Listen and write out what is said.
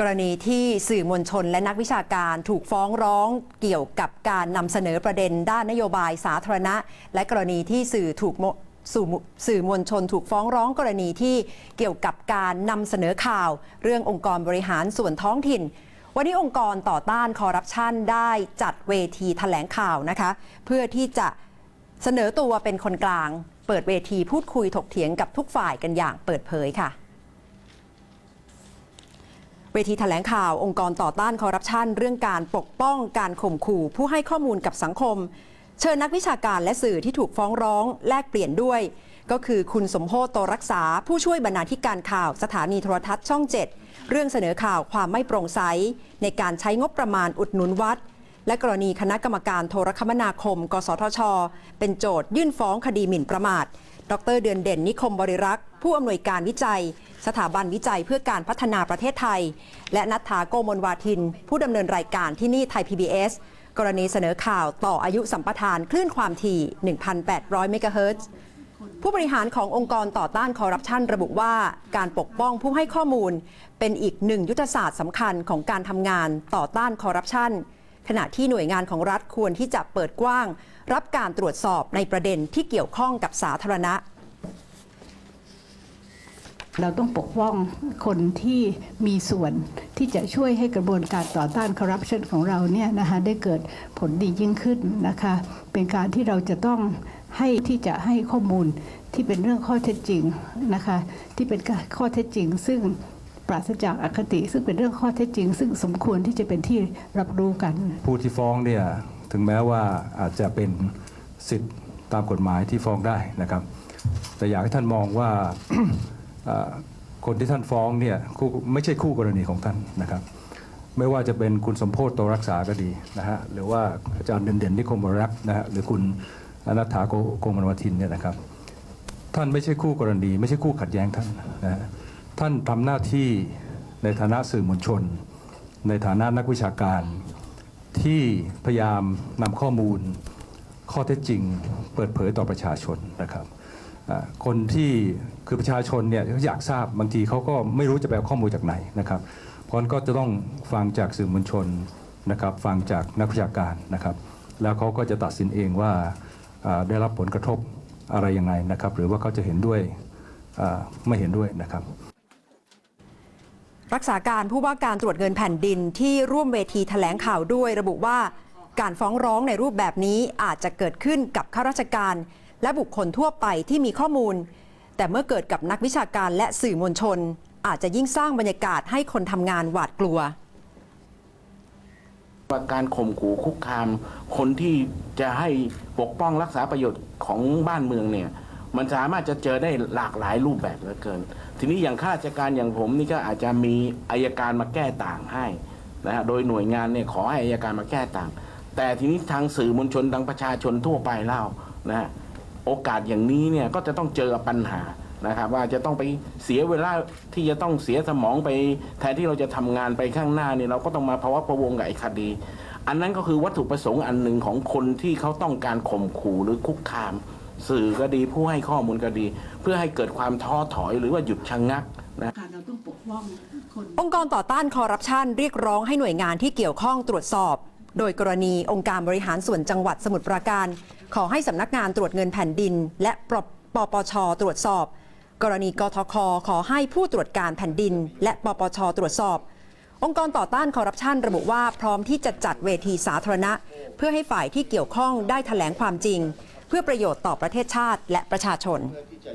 กรณีที่สื่อมวลชนและนักวิชาการถูกฟ้องร้องเกี่ยวกับการนำเสนอประเด็นด้านนโยบายสาธารณะ และกรณีที่สื่อถูกสื่อสื่อมวลชนถูกฟ้องร้องกรณีที่เกี่ยวกับการนำเสนอข่าว เรื่ององค์กรบริหารส่วนท้องถิ่น วันนี้องค์กรต่อต้านคอร์รัปชันได้จัดเวทีแถลงข่าวนะคะ เพื่อที่จะเสนอตัวเป็นคนกลาง เปิดเวทีพูดคุยถกเถียงกับทุกฝ่ายกันอย่างเปิดเผยค่ะ เวทีแถลงข่าวองค์กรต่อต้านคอร์รัปชันเรื่องการปกป้องการข่มขู่ ผู้ให้ข้อมูลกับสังคม เชิญนักวิชาการและสื่อที่ถูกฟ้องร้องแลกเปลี่ยนด้วย ก็คือคุณสมโพธโตรักษาผู้ช่วยบรรณาธิการข่าวสถานีโทรทัศน์ช่อง 7 เรื่องเสนอข่าวความไม่โปร่งใส ในการใช้งบประมาณอุดหนุนวัด และกรณีคณะกรรมการโทรคมนาคม กสทช เป็นโจทยื่นฟ้องคดีหมิ่นประมาท ดรเดือนเด่นนิคมบริรักษ์ ผู้อำนวยการวิจัย สถาบันวิจัยเพื่อการพัฒนาประเทศไทย และนัทธาโกมลวาทิน ผู้ดำเนินรายการที่นี่ไทย PBS กรณีเสนอข่าวต่ออายุสัมปทานคลื่นความถี่ 1,800 เมกะเฮิรตซ์ผู้บริหารขององค์กรต่อต้านคอร์รัปชันระบุว่าการปกป้องผู้ให้ข้อมูล เป็นอีกหนึ่งยุทธศาสตร์สำคัญของการทำงานต่อต้านคอร์รัปชัน ขณะที่หน่วยงานของรัฐควรที่จะเปิดกว้าง รับการตรวจสอบในประเด็นที่เกี่ยวข้องกับสาธารณะ เราต้องปกป้องคนที่มีส่วนที่จะช่วยให้กระบวนการต่อต้านคอร์รัปชันของเราเนี่ยนะคะได้เกิดผลดียิ่งขึ้นนะคะ เป็นการที่เราจะต้องให้ที่จะให้ข้อมูลที่เป็นเรื่องข้อเท็จจริงนะคะ ที่เป็นข้อเท็จจริง ซึ่ง ปราศจากอคติ ซึ่งเป็นเรื่องข้อเท็จจริง ซึ่งสมควรที่จะเป็นที่รับรู้กัน ผู้ที่ฟ้องเนี่ยถึงแม้ว่าอาจจะเป็นสิทธิ์ตามกฎหมายที่ฟ้องได้นะครับ แต่อยากให้ท่านมองว่าคนที่ท่านฟ้องเนี่ยคู่ไม่ใช่คู่กรณีของท่านนะครับ ไม่ว่าจะเป็นคุณสมโพธโตรักษาก็ดีนะฮะหรือว่าอาจารย์เด่นเด่นนิคมบรักษ์นะฮะหรือคุณอนัฐาโกโกมลวัทินเนี่ยนะครับ ท่านไม่ใช่คู่กรณี ไม่ใช่คู่ขัดแย้งท่านนะฮะ ท่านทำหน้าที่ในฐานะสื่อมวลชน ในฐานะนักวิชาการ ที่พยายามนำข้อมูลข้อเท็จจริง เปิดเผยต่อประชาชนนะครับคนที่คือประชาชนเนี่ยเขาอยากทราบบางทีเขาก็ไม่รู้จะไปเอาข้อมูลจากไหนนะครับ เพราะนั้นก็จะต้องฟังจากสื่อมวลชนนะครับ ฟังจากนักวิชาการนะครับ แล้วเขาก็จะตัดสินเองว่าได้รับผลกระทบอะไรยังไงนะครับ หรือว่าเขาจะเห็นด้วยไม่เห็นด้วยนะครับ รักษาการผู้ว่าการตรวจเงินแผ่นดินที่ร่วมเวทีแถลงข่าวด้วยระบุว่าการฟ้องร้องในรูปแบบนี้อาจจะเกิดขึ้นกับข้าราชการ และบุคคลทั่วไปที่มีข้อมูล แต่เมื่อเกิดกับนักวิชาการและสื่อมวลชน อาจจะยิ่งสร้างบรรยากาศให้คนทำงานหวาดกลัวว่าการข่มขู่คุกคาม คนที่จะให้ปกป้องรักษาประโยชน์ของบ้านเมืองเนี่ย มันสามารถจะเจอได้หลากหลายรูปแบบเหลือเกิน ทีนี้อย่างข้าราชการอย่างผมนี่ก็อาจจะมีอายการมาแก้ต่างให้นะฮะโดยหน่วยงานเนี่ยขอให้อายการมาแก้ต่าง แต่ทีนี้ทางสื่อมวลชนทางประชาชนทั่วไปเล่านะฮะโอกาสอย่างนี้เนี่ยก็จะต้องเจอปัญหานะครับว่าจะต้องไปเสียเวลาที่จะต้องเสียสมองไปแทนที่เราจะทำงานไปข้างหน้าเนี่ยเราก็ต้องมาภาวะพะวงกับไอ้คดี อันนั้นก็คือวัตถุประสงค์อันหนึ่งของคนที่เขาต้องการข่มขู่หรือคุกคาม สื่อก็ดีผู้ให้ข้อมูลก็ดี เพื่อให้เกิดความท้อถอยหรือว่าหยุดชะงงักนะเราต้องปกป้องคนองค์กรต่อต้านคอร์รัปชันเรียกร้องให้หน่วยงานที่เกี่ยวข้องตรวจสอบ โดยกรณีองค์การบริหารส่วนจังหวัดสมุทรปราการ ขอให้สำนักงานตรวจเงินแผ่นดิน และปปปปชตรวจสอบ กรณีกทคขอให้ผู้ตรวจการแผ่นดิน และปปชตรวจสอบองค์กรต่อต้านคอร์รัปชันระบุว่าพร้อมที่จะจัดเวทีสาธารณะ เพื่อให้ฝ่ายที่เกี่ยวข้องได้แถลงความจริง เพื่อประโยชน์ต่อประเทศชาติและประชาชน